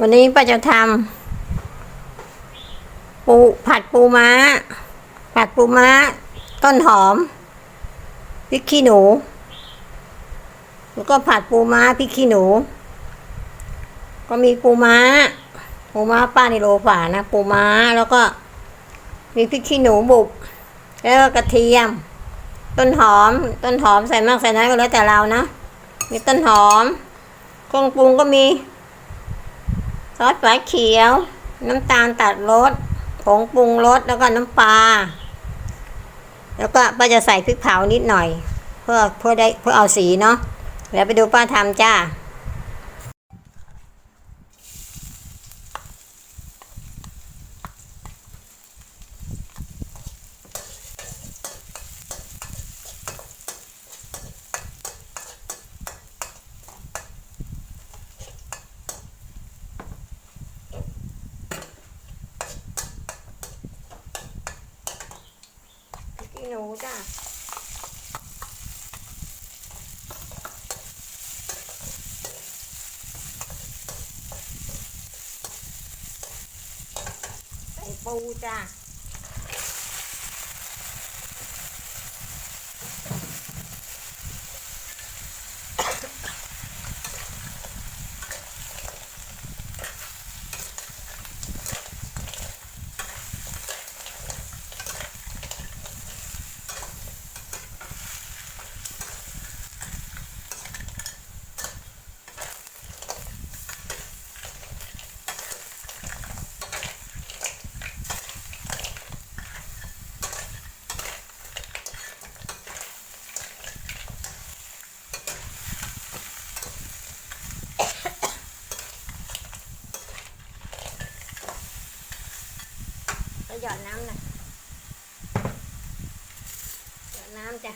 วันนี้ป้าจะทำปูผัดปูม้า ผัดปูม้า ต้นหอมพริกขี้หนู แล้วก็ผัดปูม้าพริกขี้หนู ก็มีปูม้า ปูม้าป้าในโลฝานะ ปูม้าแล้วก็มีพริกขี้หนูบุบแล้วก็กระเทียม ต้นหอม ต้นหอมใส่มากใส่น้อยก็แล้วแต่เรานะมีต้นหอมเครื่องปรุงก็มี ซอสฝาเขียว น้ำตาลตัดรสผงปรุงรสแล้วก็น้ำปลาแล้วก็ป้าจะใส่พริกเผานิดหน่อย เพื่อเพื่อได้เพื่อเอาสีเนาะแล้วไปดูป้าทำจ้า พริกขี้ห จ้าใส่ปูจ้าแล้วหยอดน้ำหน่อยหยอดน้ำจ้ะ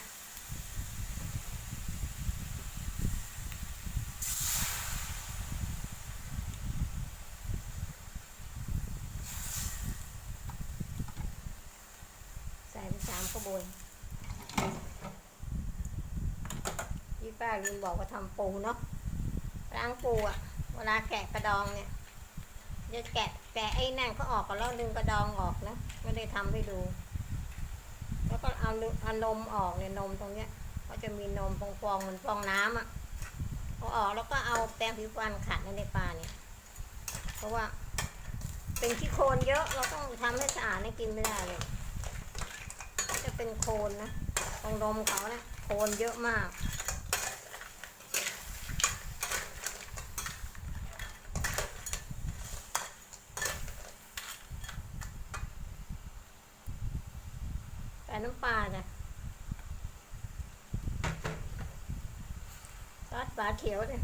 ใส่ไปสามกระบวยยี่ป้าลืมบอกว่าทำปูเนาะล้างปูอะเวลาแกะกระดองเนี่ย จะแกะแกะไอ้นั่นเขาออกก่อนแล้วดึงกระดองออกนะไม่ได้ทำให้ดู แล้วก็เอานึเอานมออกเนี่ยนมตรงเนี้ยก็จะมีนมฟองๆเหมือนฟองน้ำอะเอาออกแล้วก็เอาแปรงผิวฟันขัดในปลาเนี่ยเพราะว่า เป็นขี้โคลนเยอะเราต้องทำให้สะอาดให้กินไม่ได้เลย จะเป็นโคลนนะตรงนมเขาเนะโคลนเยอะมาก น้ำปลาจ้ะซอสปลาเขียวเนี่ย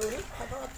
ถุนขอโทษ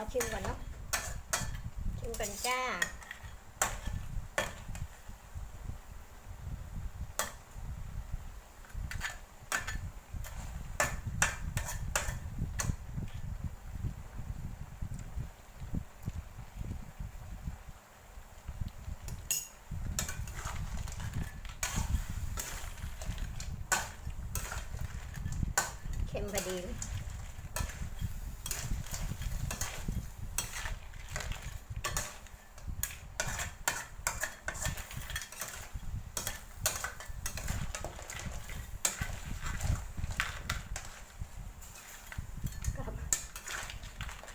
อชิมก่อนเนาะ ชิมกันจ้า เค็มพอดีเลย กับ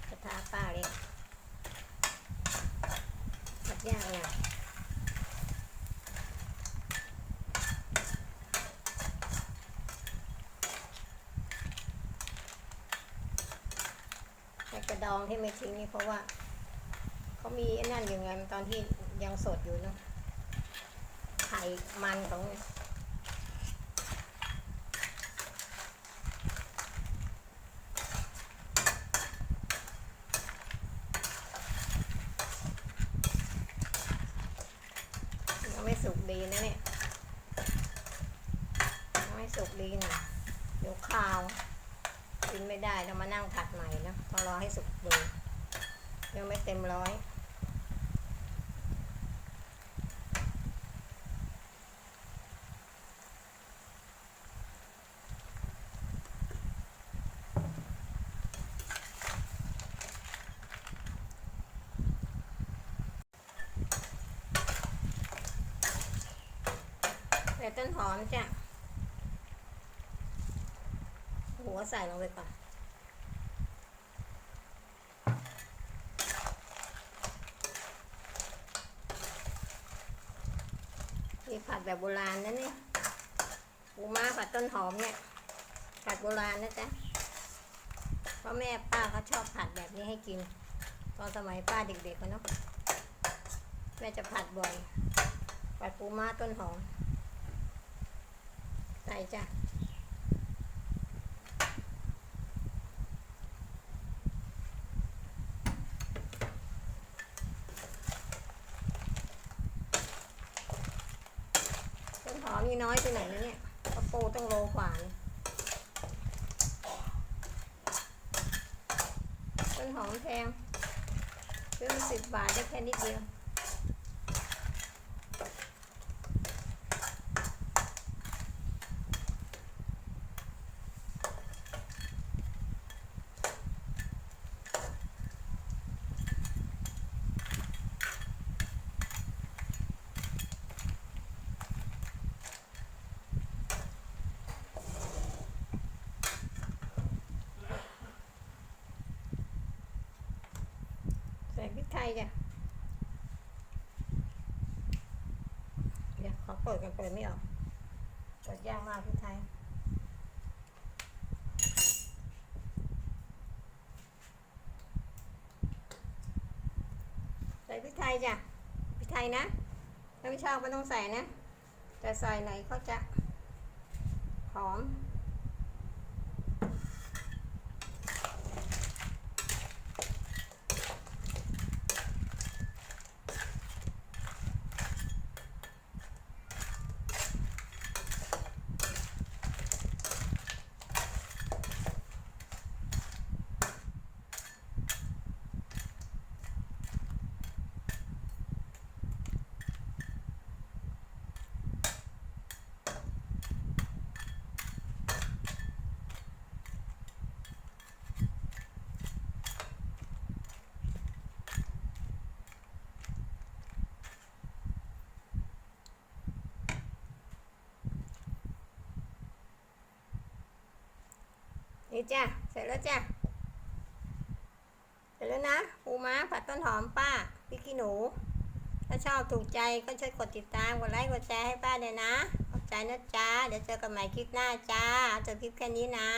กระทะป้าเลยผัดยากเนี่ยไอ้ก ระดองที่ไม่ทิ้งนี่เพราะว่าเขามีไอ้นั่นอยู่ไงตอนที่ยังสดอยู่เนาะไขมันของไม่สุกดีนะเนี่ยไม่สุกดีนะเดี๋ยวข้าว กินไม่ได้ต้องมานั่งผัดใหม่นะต้องรอให้สุกดูยังไม่เต็มร้อยใส่ต้นหอมจ้ะ หัว ใส่ลงไปก่อน นี่ผัดแบบโบราณนะเนี่ยปูม้าผัดต้นหอมเนี่ย ผัดโบราณนะจ๊ะ เพราะแม่ป้าเขาชอบผัดแบบนี้ให้กิน ตอนสมัยป้าเด็กๆกันเนาะ แม่จะผัดบ่อย ผัดปูม้าต้นหอม ใส่จ้ะ ต้นหอมนี่น้อยไปไหนแล้วเนี่ยกระปูต้องโลกว่าเนี่ย ต้นหอมแพงซื้อมาสิบบาทได้แค่นิดเดียว ใส่พริกไทยจ้ะเดี๋ยวขอเปิดกันเปิดไม่ออกเปิดยากมากพริกไทยใส่พริกไทยจ้ะพริกไทยนะถ้าไม่ชอบก็ต้องใส่นะ แต่ใส่ไหนก็จะหอม จ้ะเสร็จแล้วจ้ะเสร็จแล้วนะปูม้าผัดต้นหอมป้าพริกขี้หนู ถ้าชอบถูกใจก็ช่วยกดติดตามกดไลค์กดแชร์ให้ป้าเลยนะขอบใจนะจ๊ะเดี๋ยวเจอกันใหม่คลิปหน้าจ้าเอาจบคลิปแค่นี้นะ